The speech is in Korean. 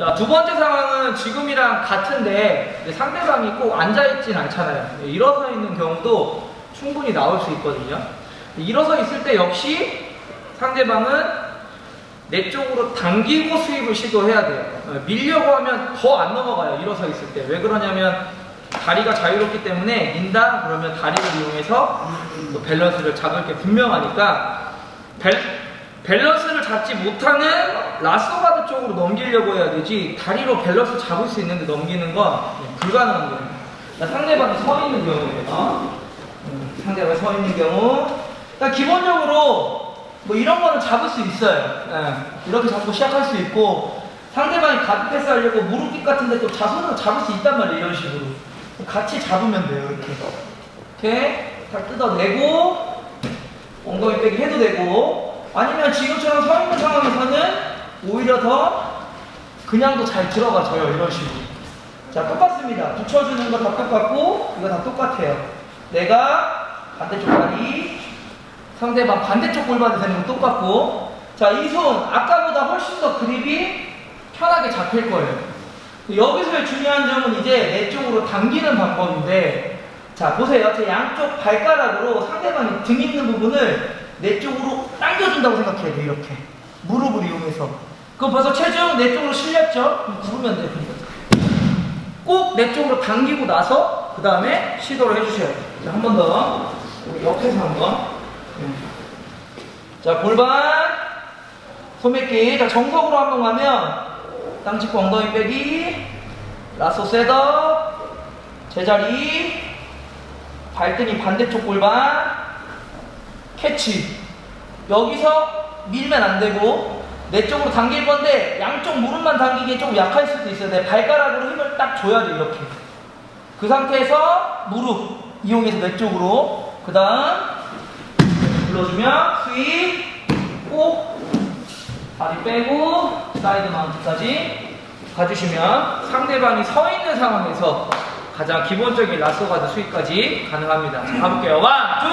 자, 두 번째 상황은 지금이랑 같은데 상대방이 꼭 앉아있진 않잖아요. 일어서 있는 경우도 충분히 나올 수 있거든요. 일어서 있을 때 역시 상대방은 내 쪽으로 당기고 수입을 시도해야 돼요. 어, 밀려고 하면 더 안 넘어가요. 일어서 있을 때. 왜 그러냐면 다리가 자유롭기 때문에 민다 그러면 다리를 이용해서 또 밸런스를 잡을 게 분명하니까 밸, 밸런스를 잡지 못하는 라쏘가드 쪽으로 넘기려고 해야 되지 다리로 밸런스 잡을 수 있는데 넘기는 건 불가능한 거예요. 자, 상대방이 서 있는 경우에요. 음, 상대방이 서 있는 경우. 그러니까 기본적으로 뭐 이런 거는 잡을 수 있어요. 예, 이렇게 잡고 시작할 수 있고 상대방이 가드 패스 하려고 무릎 같은데 또 자손으로 잡을 수 있단 말이에요. 이런 식으로. 같이 잡으면 돼요. 이렇게. 이렇게 다 뜯어내고 엉덩이 빼기 해도 되고 아니면 지금처럼 서 있는 상황에서는 오히려 더 그냥도 잘 들어가져요. 이런 식으로. 자, 똑같습니다. 붙여주는 거 다 똑같고 이거 다 똑같아요. 내가 반대쪽 다리 상대방 반대쪽 골반에 되는 건 똑같고 자, 이 손 아까보다 훨씬 더 그립이 편하게 잡힐 거예요. 여기서의 중요한 점은 이제 내 쪽으로 당기는 방법인데 자, 보세요. 제 양쪽 발가락으로 상대방이 등 있는 부분을 내 쪽으로 당겨준다고 생각해야 돼, 이렇게. 무릎을 이용해서. 그럼 벌써 체중 내 쪽으로 실렸죠? 그럼 구르면 돼요, 그러니까. 꼭내 쪽으로 당기고 나서 그 다음에 시도를 해주셔야 돼요. 자, 한 번 더. 우리 옆에서 한 번. 음. 자, 골반. 소매끼. 자, 정석으로 한 번 가면 땅 짚고 엉덩이 빼기. 라소 셋업. 제자리. 발등이 반대쪽 골반. 캐치. 여기서 밀면 안 되고 내 쪽으로 당길 건데 양쪽 무릎만 당기기에 조금 약할 수도 있어요. 내 발가락으로 힘을 딱 줘야 돼 이렇게. 그 상태에서 무릎 이용해서 내 쪽으로 그 다음 불러주면 스윗 꼭 다리 빼고 사이드 마운트까지 가주시면 상대방이 서 있는 상황에서 가장 기본적인 라쏘 가드 스윗까지 가능합니다. 자, 가볼게요. 원, 투,